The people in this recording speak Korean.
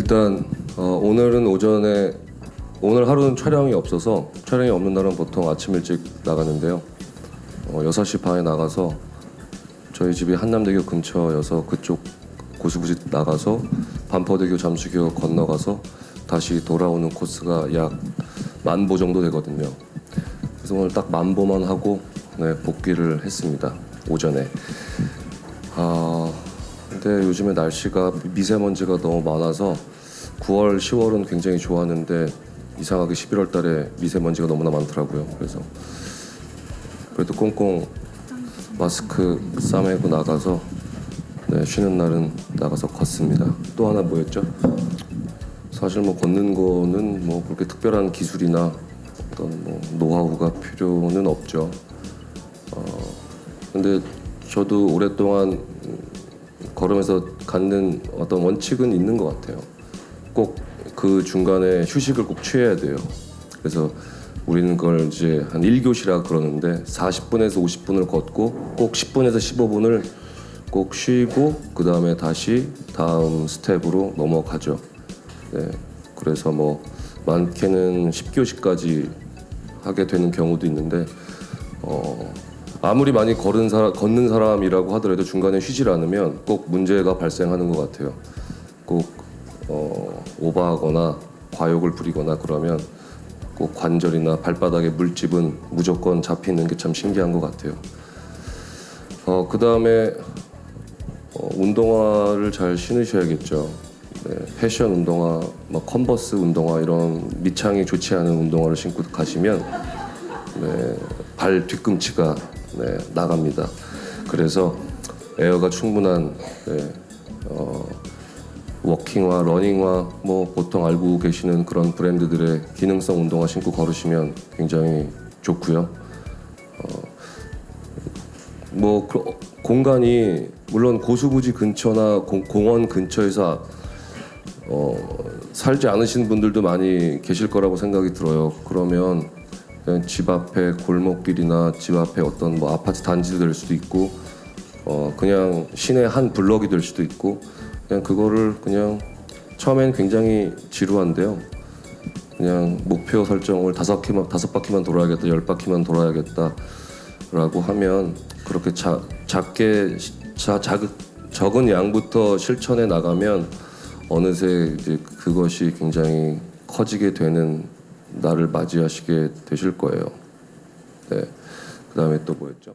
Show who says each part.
Speaker 1: 일단 어, 오늘은 오전에 오늘 하루는 촬영이 없어서 촬영이 없는 날은 보통 아침 일찍 나가는데요. 어, 6시 반에 나가서 저희 집이 한남대교 근처여서 그쪽 고수부지 나가서 반포대교 잠수교 건너가서 다시 돌아오는 코스가 약 만보 정도 되거든요. 그래서 오늘 딱 만보만 하고 네, 복귀를 했습니다. 오전에. 아 근데 요즘에 날씨가 미세먼지가 너무 많아서 9월, 10월은 굉장히 좋았는데 이상하게 11월 달에 미세먼지가 너무나 많더라고요. 그래서 그래도 꽁꽁 마스크 싸매고 나가서 네, 쉬는 날은 나가서 걷습니다. 또 하나 뭐였죠? 사실 뭐 걷는 거는 뭐 그렇게 특별한 기술이나 어떤 뭐 노하우가 필요는 없죠. 어, 근데 저도 오랫동안 음, 걸으면서 갖는 어떤 원칙은 있는 것 같아요. 꼭 그 중간에 휴식을 꼭 취해야 돼요. 그래서 우리는 그걸 이제 한 1교시라 그러는데 40분에서 50분을 걷고 꼭 10분에서 15분을 꼭 쉬고 그 다음에 다시 다음 스텝으로 넘어가죠. 네. 그래서 뭐 많게는 10교시까지 하게 되는 경우도 있는데 어, 아무리 많이 걸은 사람, 걷는 사람이라고 하더라도 중간에 쉬질 않으면 꼭 문제가 발생하는 것 같아요. 꼭 어, 오버하거나 과욕을 부리거나 그러면 꼭 관절이나 발바닥에 물집은 무조건 잡히는 게 참 신기한 것 같아요. 어, 그 다음에 어, 운동화를 잘 신으셔야겠죠. 네, 패션 운동화, 뭐 컨버스 운동화 이런 밑창이 좋지 않은 운동화를 신고 가시면 네, 발 뒤꿈치가 네, 나갑니다. 그래서 에어가 충분한 네, 어, 워킹화, 러닝화, 뭐 보통 알고 계시는 그런 브랜드들의 기능성 운동화 신고 걸으시면 굉장히 좋고요. 어, 뭐 그- 공간이 물론 고수부지 근처나 공, 공원 근처에서 어, 살지 않으신 분들도 많이 계실 거라고 생각이 들어요. 그러면 집 앞에 골목길이나 집 앞에 어떤 뭐 아파트 단지도 될 수도 있고 어, 그냥 시내 한 블럭이 될 수도 있고 그냥 그거를 그냥 처음엔 굉장히 지루한데요. 그냥 목표 설정을 다섯 바퀴만 다섯 바퀴만 돌아야겠다, 열 바퀴만 돌아야겠다라고 하면 그렇게 자, 작게 시- 자, 작, 적은 양부터 실천해 나가면 어느새 이제 그것이 굉장히 커지게 되는 날을 맞이하시게 되실 거예요. 네. 그 다음에 또 뭐였죠?